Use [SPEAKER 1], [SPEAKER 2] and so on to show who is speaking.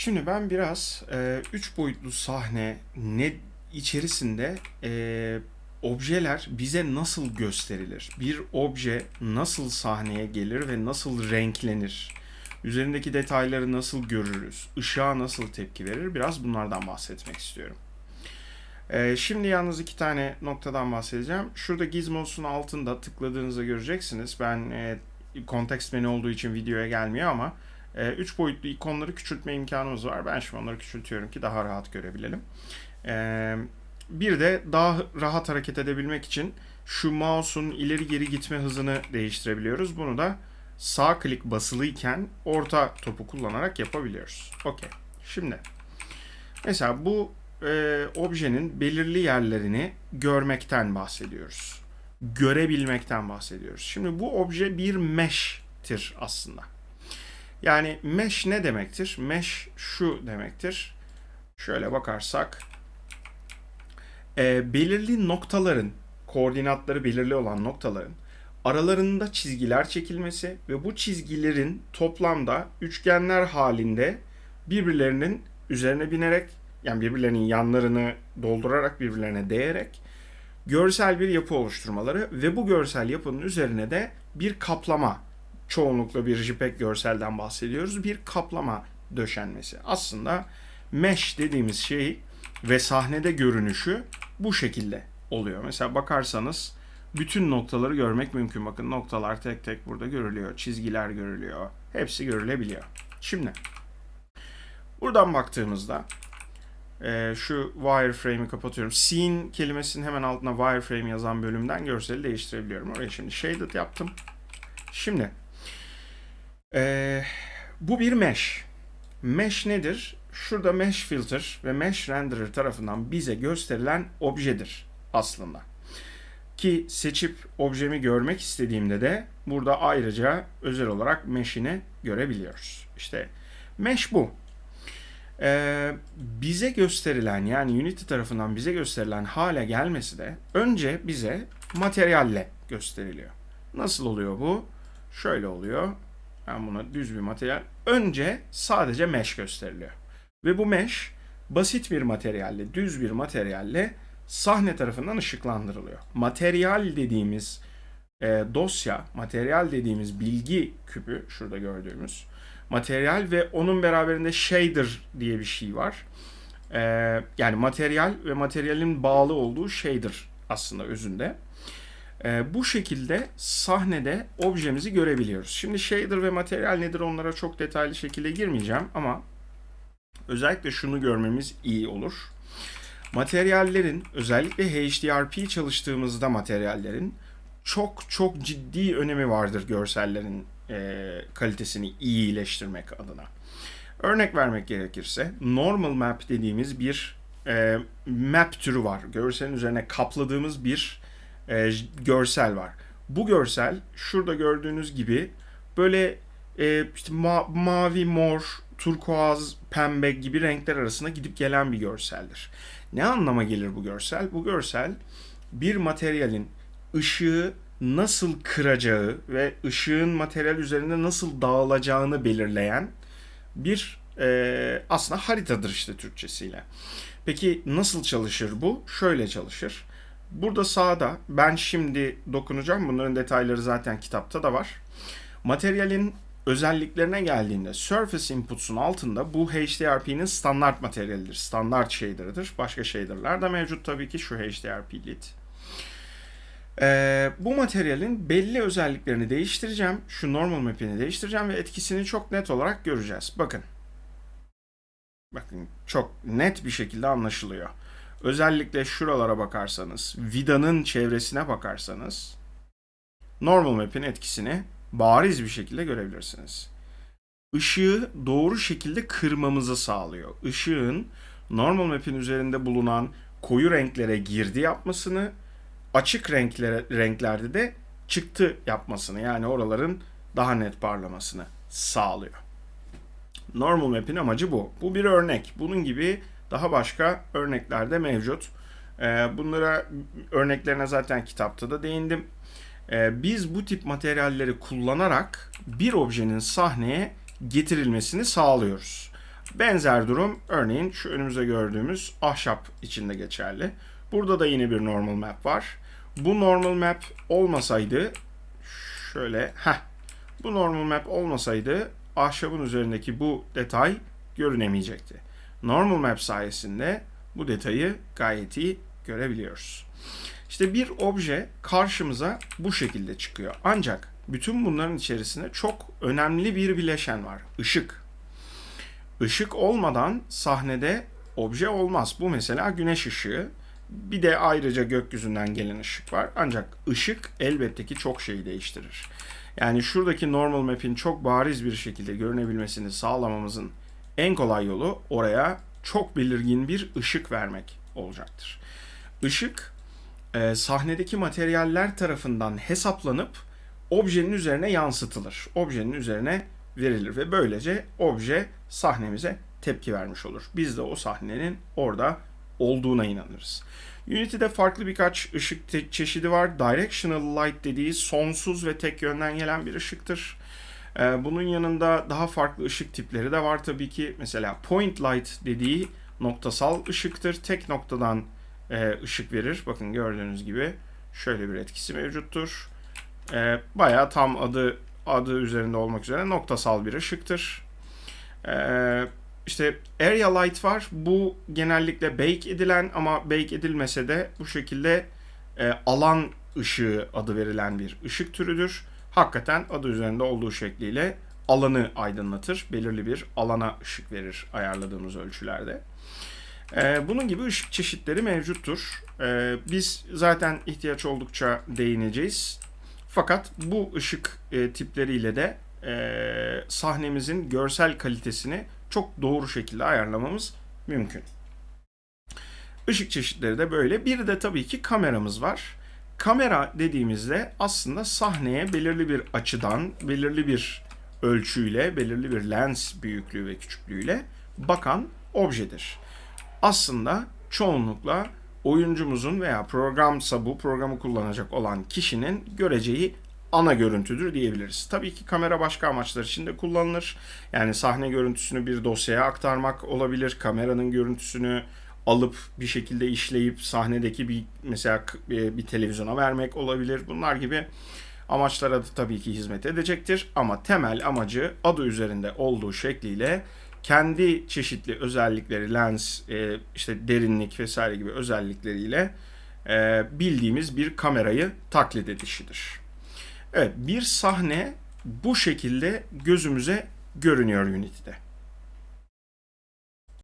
[SPEAKER 1] Şimdi ben biraz e, üç boyutlu sahne ne içerisinde e, objeler bize nasıl gösterilir? Bir obje nasıl sahneye gelir ve nasıl renklenir? Üzerindeki detayları nasıl görürüz? Işığa nasıl tepki verir? Biraz bunlardan bahsetmek istiyorum. E, şimdi yalnız iki tane noktadan bahsedeceğim. Şurada Gizmos'un altında tıkladığınızda göreceksiniz. Ben e, kontekst menü olduğu için videoya gelmiyor ama 3 boyutlu ikonları küçültme imkanımız var. Ben şimdi onları küçültüyorum ki daha rahat görebilelim. Ee, bir de daha rahat hareket edebilmek için şu mouse'un ileri geri gitme hızını değiştirebiliyoruz. Bunu da sağ klik basılıyken orta topu kullanarak yapabiliyoruz. Okey. Şimdi mesela bu e, objenin belirli yerlerini görmekten bahsediyoruz. Görebilmekten bahsediyoruz. Şimdi bu obje bir mesh'tir aslında. Yani mesh ne demektir? Mesh şu demektir. Şöyle bakarsak e, belirli noktaların koordinatları belirli olan noktaların aralarında çizgiler çekilmesi ve bu çizgilerin toplamda üçgenler halinde birbirlerinin üzerine binerek yani birbirlerinin yanlarını doldurarak birbirlerine değerek görsel bir yapı oluşturmaları ve bu görsel yapının üzerine de bir kaplama çoğunlukla bir JPEG görselden bahsediyoruz. Bir kaplama döşenmesi. Aslında mesh dediğimiz şey ve sahnede görünüşü bu şekilde oluyor. Mesela bakarsanız bütün noktaları görmek mümkün. Bakın noktalar tek tek burada görülüyor. Çizgiler görülüyor. Hepsi görülebiliyor. Şimdi buradan baktığımızda e, şu wireframe'i kapatıyorum. Scene kelimesinin hemen altına wireframe yazan bölümden görseli değiştirebiliyorum. Oraya şimdi shaded yaptım. Şimdi ee, bu bir mesh. Mesh nedir? Şurada mesh filter ve mesh renderer tarafından bize gösterilen objedir aslında. Ki seçip objemi görmek istediğimde de burada ayrıca özel olarak mesh'ini görebiliyoruz. İşte mesh bu. Ee, bize gösterilen yani Unity tarafından bize gösterilen hale gelmesi de önce bize materyalle gösteriliyor. Nasıl oluyor bu? Şöyle oluyor. Ben buna düz bir materyal. Önce sadece mesh gösteriliyor. Ve bu mesh basit bir materyalle, düz bir materyalle sahne tarafından ışıklandırılıyor. Materyal dediğimiz e, dosya, materyal dediğimiz bilgi küpü, şurada gördüğümüz materyal ve onun beraberinde shader diye bir şey var. E, yani materyal ve materyalin bağlı olduğu shader aslında özünde. E, bu şekilde sahnede objemizi görebiliyoruz. Şimdi shader ve materyal nedir onlara çok detaylı şekilde girmeyeceğim ama özellikle şunu görmemiz iyi olur. Materyallerin özellikle HDRP çalıştığımızda materyallerin çok çok ciddi önemi vardır görsellerin e, kalitesini iyileştirmek adına. Örnek vermek gerekirse normal map dediğimiz bir e, map türü var. Görselin üzerine kapladığımız bir e, görsel var. Bu görsel şurada gördüğünüz gibi böyle e, işte ma- mavi, mor, turkuaz, pembe gibi renkler arasında gidip gelen bir görseldir. Ne anlama gelir bu görsel? Bu görsel bir materyalin ışığı nasıl kıracağı ve ışığın materyal üzerinde nasıl dağılacağını belirleyen bir e, aslında haritadır işte Türkçesiyle. Peki nasıl çalışır bu? Şöyle çalışır. Burada sağda ben şimdi dokunacağım. Bunların detayları zaten kitapta da var. Materyalin özelliklerine geldiğinde Surface Inputs'un altında bu HDRP'nin standart materyalidir. Standart shader'ıdır. Başka shader'lar da mevcut tabii ki şu HDRP Lit. Ee, bu materyalin belli özelliklerini değiştireceğim. Şu normal map'ini değiştireceğim ve etkisini çok net olarak göreceğiz. Bakın. Bakın çok net bir şekilde anlaşılıyor. Özellikle şuralara bakarsanız, vidanın çevresine bakarsanız normal map'in etkisini bariz bir şekilde görebilirsiniz. Işığı doğru şekilde kırmamızı sağlıyor. Işığın normal map'in üzerinde bulunan koyu renklere girdi yapmasını, açık renklere, renklerde de çıktı yapmasını yani oraların daha net parlamasını sağlıyor. Normal map'in amacı bu. Bu bir örnek. Bunun gibi daha başka örnekler de mevcut. Ee, bunlara örneklerine zaten kitapta da değindim. Ee, biz bu tip materyalleri kullanarak bir objenin sahneye getirilmesini sağlıyoruz. Benzer durum örneğin şu önümüzde gördüğümüz ahşap içinde geçerli. Burada da yine bir normal map var. Bu normal map olmasaydı şöyle heh, bu normal map olmasaydı ahşabın üzerindeki bu detay görünemeyecekti. Normal map sayesinde bu detayı gayet iyi görebiliyoruz. İşte bir obje karşımıza bu şekilde çıkıyor. Ancak bütün bunların içerisinde çok önemli bir bileşen var. Işık. Işık olmadan sahnede obje olmaz. Bu mesela güneş ışığı. Bir de ayrıca gökyüzünden gelen ışık var. Ancak ışık elbette ki çok şeyi değiştirir. Yani şuradaki normal map'in çok bariz bir şekilde görünebilmesini sağlamamızın en kolay yolu oraya çok belirgin bir ışık vermek olacaktır. Işık e, sahnedeki materyaller tarafından hesaplanıp objenin üzerine yansıtılır. Objenin üzerine verilir ve böylece obje sahnemize tepki vermiş olur. Biz de o sahnenin orada olduğuna inanırız. Unity'de farklı birkaç ışık çeşidi var. Directional light dediği sonsuz ve tek yönden gelen bir ışıktır. Ee, bunun yanında daha farklı ışık tipleri de var tabii ki. Mesela point light dediği noktasal ışıktır. Tek noktadan e, ışık verir. Bakın gördüğünüz gibi şöyle bir etkisi mevcuttur. E, bayağı tam adı adı üzerinde olmak üzere noktasal bir ışıktır. E, işte area light var. Bu genellikle bake edilen ama bake edilmese de bu şekilde e, alan ışığı adı verilen bir ışık türüdür. Hakikaten adı üzerinde olduğu şekliyle alanı aydınlatır. Belirli bir alana ışık verir ayarladığımız ölçülerde. Ee, bunun gibi ışık çeşitleri mevcuttur. Ee, biz zaten ihtiyaç oldukça değineceğiz. Fakat bu ışık e, tipleriyle de e, sahnemizin görsel kalitesini çok doğru şekilde ayarlamamız mümkün. Işık çeşitleri de böyle. Bir de tabii ki kameramız var. Kamera dediğimizde aslında sahneye belirli bir açıdan, belirli bir ölçüyle, belirli bir lens büyüklüğü ve küçüklüğüyle bakan objedir aslında çoğunlukla oyuncumuzun veya programsa bu programı kullanacak olan kişinin göreceği ana görüntüdür diyebiliriz. Tabii ki kamera başka amaçlar için de kullanılır. Yani sahne görüntüsünü bir dosyaya aktarmak olabilir. Kameranın görüntüsünü alıp bir şekilde işleyip sahnedeki bir mesela bir televizyona vermek olabilir. Bunlar gibi amaçlara da tabii ki hizmet edecektir. Ama temel amacı adı üzerinde olduğu şekliyle kendi çeşitli özellikleri, lens, e, işte derinlik vesaire gibi özellikleriyle e, bildiğimiz bir kamerayı taklit edişidir. Evet, bir sahne bu şekilde gözümüze görünüyor Unity'de.